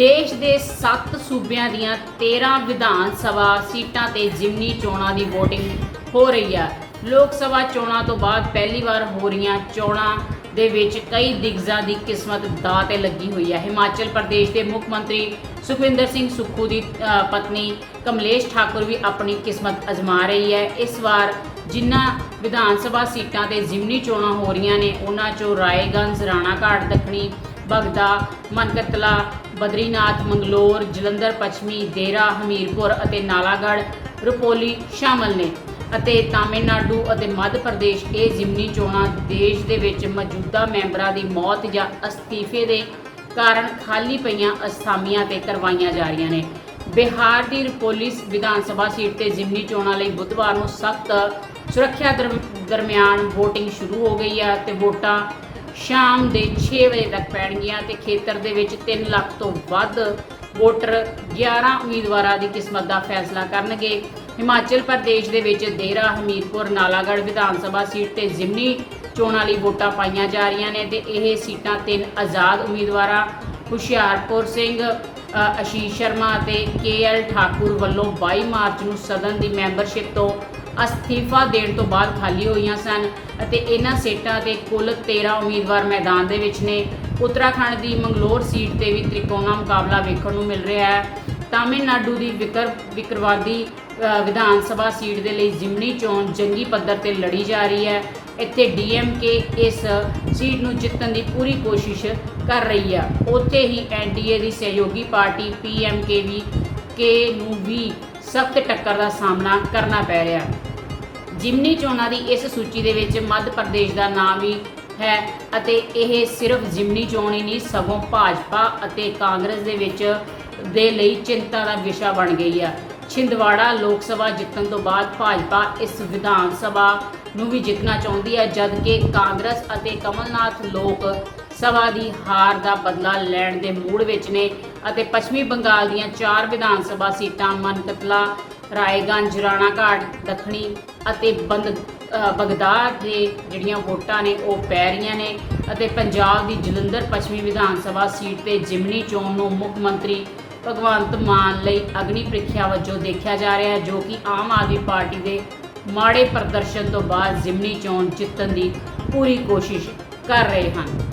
ਦੇਸ਼ ਦੇ 7 ਸੂਬਿਆਂ ਦੀਆਂ 13 ਵਿਧਾਨ ਸਭਾ ਸੀਟਾਂ ਤੇ ਜ਼ਿਮਨੀ ਚੋਣਾਂ ਦੀ VOTING ਹੋ ਰਹੀ ਹੈ। ਲੋਕ ਸਭਾ ਚੋਣਾਂ ਤੋਂ ਬਾਅਦ ਪਹਿਲੀ ਵਾਰ ਹੋ ਰਹੀਆਂ ਚੋਣਾਂ ਦੇ ਵਿੱਚ ਕਈ ਦਿਗਜ਼ਾਂ ਦੀ ਕਿਸਮਤ ਦਾਅ ਤੇ ਲੱਗੀ ਹੋਈ ਹੈ। ਹਿਮਾਚਲ ਪ੍ਰਦੇਸ਼ ਦੇ ਮੁੱਖ ਮੰਤਰੀ ਸੁਖਵਿੰਦਰ ਸਿੰਘ ਸੁੱਖੂ ਦੀ ਪਤਨੀ ਕਮਲੇਸ਼ ਠਾਕੁਰ ਵੀ ਆਪਣੀ ਕਿਸਮਤ ਅਜ਼ਮਾ ਰਹੀ ਹੈ। ਇਸ ਵਾਰ ਜਿਨ੍ਹਾਂ ਵਿਧਾਨ ਸਭਾ ਸੀਟਾਂ ਤੇ ਜ਼ਿਮਨੀ ਚੋਣਾਂ ਹੋ ਰਹੀਆਂ ਨੇ, ਉਹਨਾਂ ਚੋਂ ਰਾਏਗੰਜ ਰਾਣਾਘਾਟ ਦੱਖਣੀ ਬਗਦਾ ਮਨਕਤਲਾ, ਬਦਰੀਨਾਥ, ਮੰਗਲੌਰ, ਜਲੰਧਰ, ਪੱਛਮੀ ਦੇਰਾ ਹਮੀਰਪੁਰ ਅਤੇ ਨਾਲਾਗੜ੍ਹ, ਰੁਪੋਲੀ ਸ਼ਾਮਲ ਨੇ ਅਤੇ ਤਾਮਿਲਨਾਡੂ ਅਤੇ ਮੱਧ ਪ੍ਰਦੇਸ਼ ਇਹ ਜ਼ਿਮਨੀ ਚੋਣਾਂ ਦੇਸ਼ ਦੇ ਵਿੱਚ ਮੌਜੂਦਾ ਮੈਂਬਰਾਂ ਦੀ ਮੌਤ ਜਾਂ ਅਸਤੀਫੇ ਦੇ ਕਾਰਨ ਖਾਲੀ ਪਈਆਂ ਅਸਥਾਮੀਆਂ ਤੇ ਕਰਵਾਈਆਂ ਜਾ ਰਹੀਆਂ ਨੇ। ਬਿਹਾਰ ਦੀ ਰੁਪੋਲੀ ਵਿਧਾਨ ਸਭਾ ਸੀਟ ਤੇ ਜ਼ਿਮਨੀ ਚੋਣਾਂ ਲਈ ਬੁੱਧਵਾਰ ਨੂੰ ਸਖਤ ਸੁਰੱਖਿਆ ਦਰਮ- ਦਰਮਿਆਨ VOTING ਸ਼ੁਰੂ ਹੋ ਗਈ ਹੈ ਤੇ ਵੋਟਾਂ ਸ਼ਾਮ ਦੇ 6 ਵਜੇ ਤੱਕ ਪੈਣਗੀਆਂ ਤੇ ਖੇਤਰ ਦੇ ਵਿੱਚ 3 ਲੱਖ ਤੋਂ ਵੱਧ ਵੋਟਰ 11 ਉਮੀਦਵਾਰਾਂ ਦੀ ਕਿਸਮਤ ਦਾ ਫੈਸਲਾ ਕਰਨਗੇ। ਹਿਮਾਚਲ ਪ੍ਰਦੇਸ਼ ਦੇ ਵਿੱਚ ਦੇਰਾ ਹਮੀਰਪੁਰ ਨਾਲਾਗੜ੍ਹ ਵਿਧਾਨ ਸਭਾ ਸੀਟ ਤੇ ਜ਼ਿਮਨੀ ਚੋਣਾਂ ਲਈ ਵੋਟਾਂ ਪਾਈਆਂ ਜਾ ਰਹੀਆਂ ਨੇ ਤੇ ਇਹ ਸੀਟਾਂ ਤਿੰਨ ਆਜ਼ਾਦ ਉਮੀਦਵਾਰਾਂ ਹੁਸ਼ਿਆਰਪੁਰ ਸਿੰਘ ਅ, ਆਸ਼ੀਸ਼ ਸ਼ਰਮਾ ਅਤੇ ਕੇਐਲ ਠਾਕੁਰ ਵੱਲੋਂ 22 ਮਾਰਚ ਨੂੰ ਸਦਨ ਦੀ ਮੈਂਬਰਸ਼ਿਪ ਤੋਂ ਅਸਤੀਫਾ ਦੇਣ ਤੋਂ ਬਾਅਦ ਖਾਲੀ ਹੋਈਆਂ ਸਨ ਅਤੇ ਇਹਨਾਂ ਸੀਟਾਂ ਤੇ ਕੁੱਲ 13 ਉਮੀਦਵਾਰ ਮੈਦਾਨ ਦੇ ਵਿੱਚ ਨੇ। ਉੱਤਰਾਖੰਡ ਦੀ ਮੰਗਲੋਰ ਸੀਟ ਤੇ ਵੀ ਤ੍ਰਿਕੋਣਾ ਮੁਕਾਬਲਾ ਵੇਖਣ ਨੂੰ ਮਿਲ ਰਿਹਾ ਹੈ। ਤਾਮਿਲਨਾਡੂ ਦੀ ਵਿਕਰ ਵਿਕਰਵਾਦੀ ਵਿਧਾਨ ਸਭਾ ਸੀਟ ਦੇ ਲਈ ਜ਼ਿਮਨੀ ਚੋਣ ਜੰਗੀ ਪੱਧਰ ਤੇ ਲੜੀ ਜਾ ਰਹੀ ਹੈ। ਇੱਥੇ ਡੀਐਮਕੇ ਇਸ ਸੀਟ ਨੂੰ ਜਿੱਤਣ ਦੀ ਪੂਰੀ ਕੋਸ਼ਿਸ਼ ਕਰ ਰਹੀ ਹੈ। ਉੱਥੇ ਹੀ ਐਨਡੀਏ ਦੀ ਸਹਿਯੋਗੀ ਪਾਰਟੀ ਪੀਐਮਕੇ ਵੀ, ਕੇ ਨੂੰ ਵੀ ਸਖਤ ਟੱਕਰ ਦਾ ਸਾਹਮਣਾ ਕਰਨਾ ਪੈ ਰਿਹਾ ਹੈ। ਜਿਮਨੀ ਚੋਣਾਂ ਦੀ ਇਸ ਸੂਚੀ ਦੇ ਵਿੱਚ ਮੱਧ ਪ੍ਰਦੇਸ਼ ਦਾ ਨਾਮ ਵੀ ਹੈ ਅਤੇ ਇਹ ਸਿਰਫ ਜਿਮਨੀ ਚੋਣ ਹੀ ਨਹੀਂ, ਸਗੋਂ ਭਾਜਪਾ ਅਤੇ ਕਾਂਗਰਸ ਦੇ ਵਿੱਚ ਦੇ ਲਈ ਚਿੰਤਾ ਦਾ ਵਿਸ਼ਾ ਬਣ ਗਈ ਹੈ ਛਿੰਦਵਾੜਾ ਲੋਕ ਸਭਾ ਜਿੱਤਣ ਤੋਂ ਬਾਅਦ ਭਾਜਪਾ ਇਸ ਵਿਧਾਨ ਸਭਾ ਨੂੰ ਵੀ ਜਿੱਤਣਾ ਚਾਹੁੰਦੀ ਹੈ ਜਦਕਿ ਕਾਂਗਰਸ ਅਤੇ ਕਮਲਨਾਥ ਲੋਕ ਸਭਾ ਦੀ ਹਾਰ ਦਾ ਬਦਲਾ ਲੈਣ ਦੇ ਮੂਡ ਵਿੱਚ ਨੇ ਅਤੇ ਪੱਛਮੀ ਬੰਗਾਲ ਦੀਆਂ ਚਾਰ ਵਿਧਾਨ ਸਭਾ ਸੀਟਾਂ ਮਨਕਤਲਾ ਰਾਏਗੰਜ ਰਾਣਾ ਘਾਟ ਦੱਖਣੀ ਅਤੇ ਬੰਦ ਬਗਦਾਦ ਦੇ ਜਿਹੜੀਆਂ ਵੋਟਾਂ ਨੇ ਉਹ ਪੈ ਰਹੀਆਂ ਨੇ ਅਤੇ ਪੰਜਾਬ ਦੀ ਜਲੰਧਰ ਪੱਛਮੀ ਵਿਧਾਨ ਸਭਾ ਸੀਟ ਤੇ ਜਿਮਨੀ ਚੋਣ ਨੂੰ ਮੁੱਖ ਮੰਤਰੀ ਭਗਵੰਤ ਮਾਨ ਲਈ ਅਗਨੀ ਪ੍ਰੀਖਿਆ ਵਜੋਂ ਦੇਖਿਆ ਜਾ ਰਿਹਾ ਹੈ, ਜੋ ਕਿ ਆਮ ਆਦਮੀ ਪਾਰਟੀ ਦੇ ਮਾੜੇ ਪ੍ਰਦਰਸ਼ਨ ਤੋਂ ਬਾਅਦ ਜਿਮਨੀ ਚੋਣ ਜਿੱਤਣ ਦੀ ਪੂਰੀ ਕੋਸ਼ਿਸ਼ ਕਰ ਰਹੇ ਹਨ।